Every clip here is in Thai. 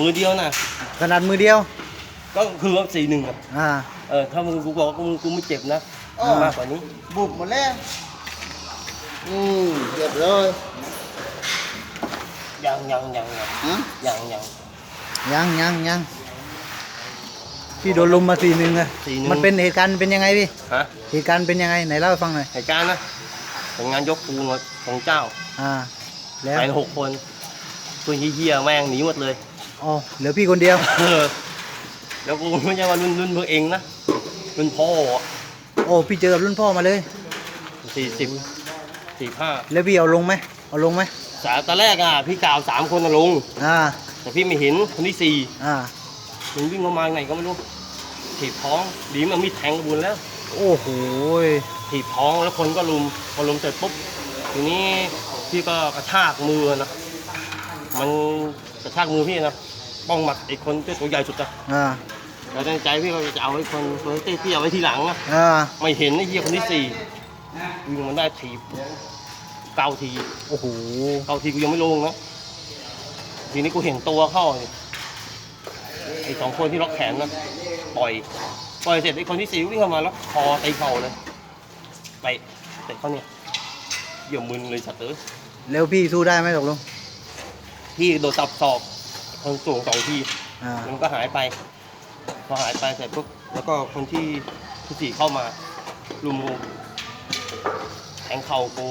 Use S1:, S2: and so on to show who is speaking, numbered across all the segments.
S1: มือเดียวนะ
S2: ขนาดมือเดียว
S1: ก็คือว่าสี่หนึ่งอะ
S2: อ่า
S1: เออถ้ามึงกูบอกว่ากูกูไม่เจ็บนะ
S2: อ่าม
S1: มากกว่านี้
S2: บุกหมดแล้วอืมเรียบร้อย
S1: ยังยังยังยัง
S2: ฮะ
S1: ยังยัง
S2: ยังยังยังพี่โดนลุมมาสี่หนึ่งอะ
S1: 4-1
S2: มันเป็นเหตุการณ์เป็นยังไงพี่
S1: ฮะ
S2: เหตุการณ์เป็นยังไงไหนเล่าให้ฟังหน่อย
S1: เหตุการณ์นะเป็นงานยกปูนของเจ้า
S2: อ่า แล้ว
S1: ไปหกคนตัวเฮียๆแม่งหนีหมดเลย
S2: อ๋อเหลือพี่คนเดียว
S1: เออแล้วกูไม่ใช่ว่ารุ่นรุ่นตัวเองนะรุ่นพ่อ
S2: โอ้พี่เจอกับรุ่นพ่อมาเลย
S1: สี่สิบสี่ห้า
S2: แล้วพี่เอาลงไหมเอาลงไหม
S1: สามตอนแรกอะพี่กล่าวสามคนนะลง
S2: อ่า
S1: แต่พี่ไม่เห็นคนที่สี่
S2: อ่า
S1: มันวิ่งเข้ามาไหนก็ไม่รู้ถีบท้องดีมันมีดแทงกระบุญแล้ว
S2: โอ้โหย
S1: ถีบท้องแล้วคนก็ลุมพอลุมเสร็จปุ๊บทีนี้พี่ก็กระชากมือนะมันกระชากมือพี่นะ ป้องหมัดไอ้คนที่ตัวใหญ่สุดอะ
S2: อ่า
S1: แล้วในใจพี่ก็จะเอาไอ้คนตัวเตี้ยๆเอาไว้ทีหลังนะ
S2: อ่า
S1: ไม่เห็นไอ้เหี้ยคนที่สี่วิ่งมันได้ถีบเก้าที
S2: โอ้โห
S1: เก้าทีกูยังไม่ลงนะทีนี้กูเห็นตัวเข้านี่ไอ้สองคนที่ล็อกแขนนะปล่อยปล่อยเสร็จไอ้คนที่สี่วิ่งเข้ามาแล้วคอตีเข่าเลยไปเตะเขาเนี่ยเหี่ยวมึนเลยสัตว์เอ้ย
S2: แล้วพี่สู้ได้ไหมตกลง
S1: พี่โดนตับศอก คนสูงสองที
S2: อ่า
S1: มันก็หายไป พอหายไปเสร็จปุ๊บแล้วก็คนที่ที่สี่เข้ามาลุมกูแทงเข่ากู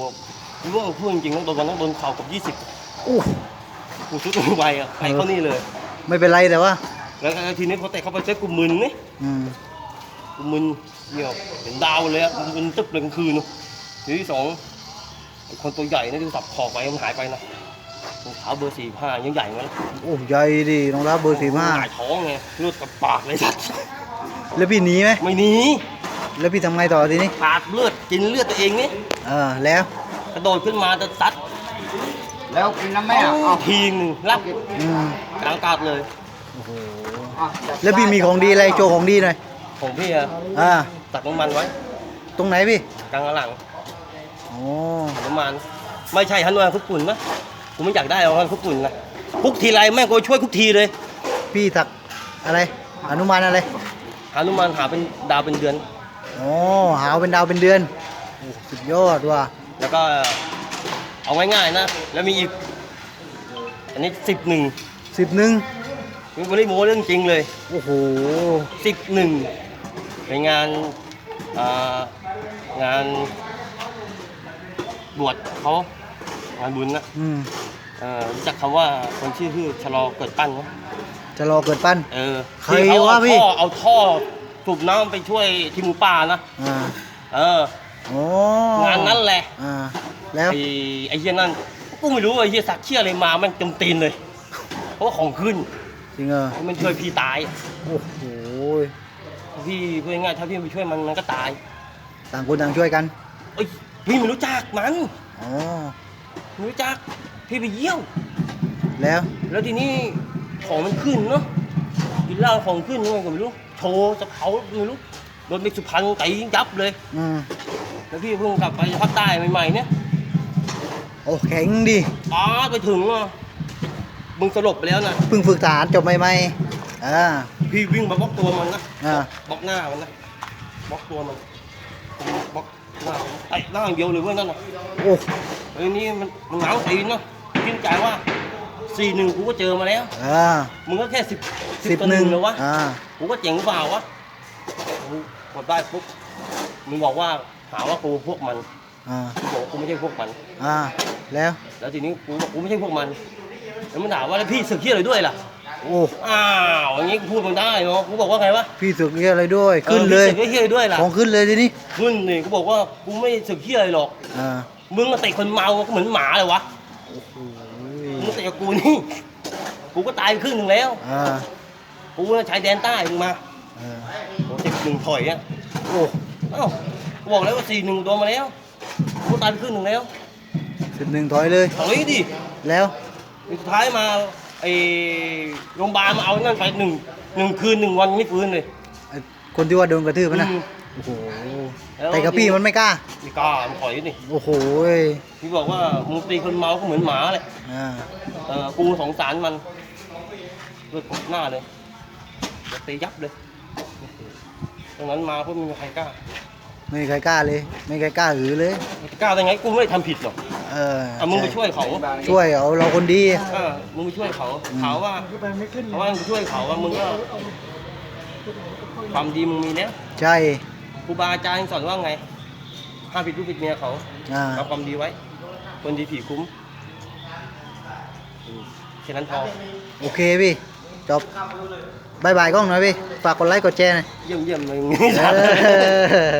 S1: รู้ว่าพูดจริงๆต้องโดนวันนั้นโดนเข่ากับยี่สิบ
S2: อู้
S1: กูชุดลงไปอะไปเข้านี่เลย
S2: ไม่เป็นไรแต่ว่า
S1: แล้วก็ทีนี้พอเตะเข้าไปเสร็จกูมึนนี่
S2: อืม
S1: กูมึนเนี่ยเห็นดาวเลยอะมึนตึ๊บเลยกลางคืนทีที่สองไอ้คนตัวใหญ่นี่ที่สับคอไปมันหายไปนะ รองเท้าเบอร์สี่ห้ายังใหญ่เหมือนกัน
S2: โอ้ใหญ่ดิรองเท้าเบอร์สี่ห้า
S1: หายท้องไงเลือดกับปากเลยสัตว์
S2: แล้วพี่หนีไหม
S1: ไม่หนี
S2: แล้วพี่ทำไงต่อทีนี้
S1: ปากเลือดกินเลือดตัวเองนี่
S2: เออแล้ว
S1: กระโดดขึ้นมาจะซัด
S3: แล้วกินน้ำแม่อะ
S1: เอาทีหนึงรับ
S2: อืม
S1: กลางอากาศเลย
S2: โอ้โห
S3: อะ
S2: แล้วพี่มีของดีอะไรโชว์ของดีหน่อย
S1: ของพี่อะ
S2: อ่า
S1: ตักน้ำมันไว้
S2: ตรงไหนพี่
S1: กลางหลัง
S2: โอ้
S1: น้ำมันไม่ใช่ฮันวันคุกปุ่นนะ กูไม่อยากได้เอาฮันคุกปุ่นนะคุกทีไรแม่งกูช่วยคุกทีเลย
S2: พี่ถักอะไรอนุมานอะไร
S1: หานุมานหาเป็นดาวเป็นเดือน
S2: โอ้หาวเป็นดาวเป็นเดือนโอ้สุดยอดว่ะ
S1: แล้วก็เอาง่ายๆนะ แล้วมีอีก อันนี้สิบหนึ่ง
S2: สิบหนึ่ง
S1: มีบริโมเรื่องจริงเลย
S2: โอ้โห
S1: สิบหนึ่งเป็นงานอ่างานบวชเขางานบุญนะ
S2: อืม
S1: เอ่อรู้จักคำว่าคนชื่อชื่อชะลอเกิดปั้นไหม
S2: จะรอเกิดปั้น
S1: เออ
S2: ใคร
S1: ที่เขา
S2: วะ
S1: เอา
S2: พี่
S1: ท่อเอาท่อสูบน้ำไปช่วยทีมหมูป่านะ
S2: อ่า
S1: เออ
S2: โอ้
S1: งานนั้นแหละ
S2: อ่าแล้ว
S1: ไอ้ไอ้เหี้ยนั่นกูไม่รู้ว่าไอ้เหี้ยสักเชี่ยอะไรมาแมันเต็มตีนเลยเพราะว่าของขึ้น
S2: จริงเหรอ
S1: มันช่วยพี่ตาย
S2: โอ้โห
S1: พี่พูดง่ายๆถ้าพี่ไปช่วยมันมันก็ตาย
S2: ต่างคนต่างช่วยกัน
S1: เอ้ยพี่ไม่รู้จักมัน
S2: อ๋อ
S1: ไม่รู้จัก พี่ไปเยี่ยว
S2: แล้ว
S1: แล้วทีนี้ของมันขึ้นเนาะกินเหล้าของขึ้นยังไงก็ไม่รู้โชว์จะเผาไม่รู้โดนเด็กสุพรรณตียับเลย
S2: อืม
S1: แล้วพี่เพิ่งกลับไปภาคใต้ใหม่ๆเนี่ย
S2: โอ้แข็งดิ
S1: ป้าดไปถึงอะมึงสลบไปแล้วนะ
S2: เพิ่งฝึกทหารจบใหม่ๆอ่า
S1: พี่วิ่งมาบล็อกตัวมันนะ
S2: อ่า
S1: บล็อกหน้ามันนะบล็อกตัวมันบล็อกหน้าไอ้หน้าอย่างเดียวเลยเว้ยนั่นน่ะ
S2: โอ้
S1: ไอ้นี่มันมันหนาวตีนเนาะ คิดใจว่าสี่หนึ่งกูก็เจอมาแล้ว
S2: อ่า
S1: มึงก็แค่สิบ
S2: สิบ
S1: ต่อ
S2: หนึ่ง
S1: เลยวะ
S2: อ่า
S1: กูก็เจ๋งเปล่าวะกูกดได้ปุ๊บมึงบอกว่าหาว่ากูพวกมัน
S2: อ่า
S1: กูบอกว่ากูไม่ใช่พวกมัน
S2: อ่า แล้ว
S1: แล้วทีนี้กูบอกกูไม่ใช่พวกมัน แล้วมันถามว่าแล้วพี่สึกเฮียอะไรด้วยล่ะ
S2: โอ้
S1: อ้าวอย่างงี้กูพูดมันได้เนาะ กูบอกว่าไงวะ
S2: พี่ศึกเรียกอะไรด้วย ขึ้นเลย
S1: ออพี่สึกเฮียอะไรด้วยล่ะ
S2: ของขึ้นเลยทีนี้
S1: ขึ้นนี่กูบอกว่ากูไม่สึกเฮียอะไรหรอก
S2: อ่า
S1: มึงมาเตะคนเมาก็เหมือนหมาเลยวะ
S2: โอ้โห
S1: มึงเตะกับกูนี่ กูก็ตายไปครึ่งหนึ่งแล้ว
S2: อ่า
S1: กูน่ะชายแดนใต้มึงมา
S2: อ่า
S1: โอ้สิบหนึ่งถอยอะ
S2: โอ้
S1: เอ้ากูบอกแล้วว่าสี่หนึ่งโดนมาแล้ว กูตายไปครึ่งหนึ่งแล้ว
S2: สิบหนึ่งถอยเลย
S1: ถอยดิ
S2: แล้ว
S1: สุดท้ายมาไอ้โรงพยาบาลมาเอานั่นไปหนึ่งหนึ่งคืนหนึ่งวันไม่ฟื้นเลย
S2: ไอ้คนที่ว่าโดนกระทืบมันนะ
S1: อืม
S2: โอ้โห
S1: แล้ว
S2: แต่กับพี่มันไม่กล้า
S1: ไม่กล้ามันถอยดิ
S2: โอ้โห
S1: พี่บอกว่ามึงตีคนเมาก็เหมือนหมาแหละ
S2: อ่า
S1: เออกูสงสารมันเลือดกบหน้าเลยจะตียับเลยตรงนั้นมาเพื่อไมมีใครกล้า
S2: ไม่มีใครกล้าเลย ไม่มีใครกล้าหือเลย
S1: กล้าได้ไงกูไม่ได้ทำผิดหรอก
S2: เออ
S1: อะมึงไปช่วยเขา
S2: ช่วยเอาเราคนดี
S1: เออมึงไปช่วยเขาเขาว่าเขาว่ามึงไปช่วยเขาว่ามึงก็ความดีมึงมีแล้ว
S2: ใช่
S1: ครูบาอาจารย์สอนว่าไงห้ามผิดลูกผิดเมียเขา
S2: อ่า
S1: เอาความดีไว้ คนดีผีคุ้มอืมแค่นั้นพอ
S2: โอเคพี่ จบบายบายกล้องหน่อยพี่ ฝากกดไลค์กดแชร์หน่อย
S1: เยี่ยมเยี่ยมเลย
S2: เออ